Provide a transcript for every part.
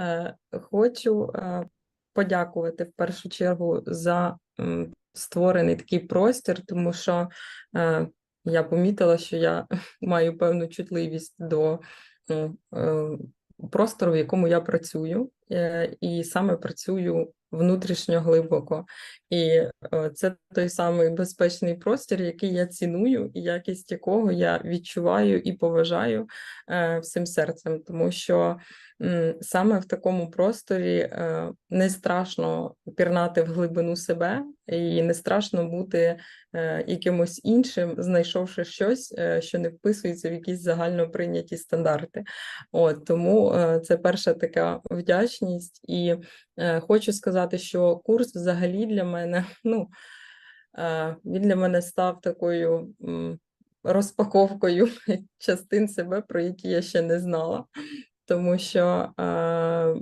Е, Хочу е, подякувати в першу чергу за створений такий простір, тому що е, я помітила, що я маю певну чутливість до е, простору, в якому я працюю, і саме працюю внутрішньо глибоко. І це той самий безпечний простір, який я ціную, і якість якого я відчуваю і поважаю всім серцем, тому що саме в такому просторі е, не страшно пірнати в глибину себе, і не страшно бути е, якимось іншим, знайшовши щось, е, що не вписується в якісь загально прийняті стандарти. От тому це перша така вдячність, і хочу сказати, що курс взагалі для мене, ну він для мене став такою. Розпаковкою частин себе, про які я ще не знала, тому що е,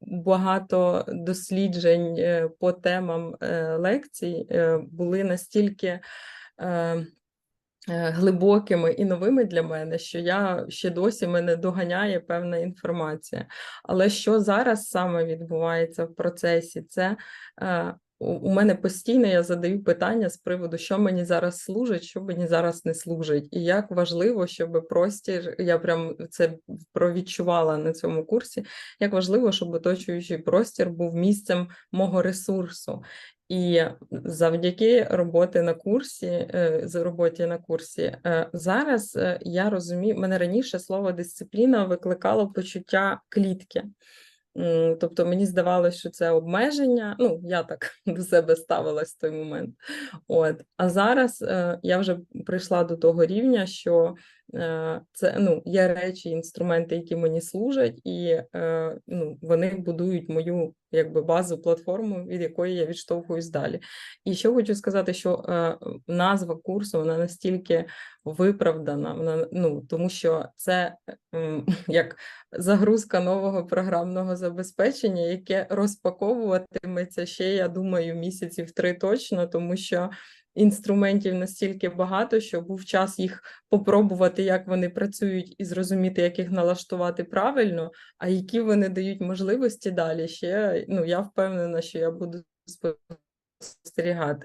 багато досліджень е, по темам е, лекцій були настільки глибокими і новими для мене, що я ще досі мене доганяє певна інформація. Але що зараз саме відбувається в процесі, це у мене постійно я задаю питання з приводу, що мені зараз служить, що мені зараз не служить, і як важливо, щоб простір, я прям це провідчувала на цьому курсі, як важливо, щоб оточуючий простір був місцем мого ресурсу. І завдяки роботи на курсі, е, з роботі на курсі, е, зараз е, я розумію, мене раніше слово дисципліна викликало почуття клітки. Тобто мені здавалося, що це обмеження. Ну, я так до себе ставилась в той момент. От. А зараз е, я вже прийшла до того рівня, що це ну, є речі, інструменти, які мені служать, і е, ну, вони будують мою якби базу платформу, від якої я відштовхуюсь далі. І ще хочу сказати, що е, назва курсу вона настільки виправдана, вона ну тому що це як загрузка нового програмного забезпечення, яке розпаковуватиметься ще, я думаю, місяців три точно, тому що інструментів настільки багато, що був час їх попробувати, як вони працюють, і зрозуміти, як їх налаштувати правильно, а які вони дають можливості далі. Ще ну я впевнена, що я буду спостерігати.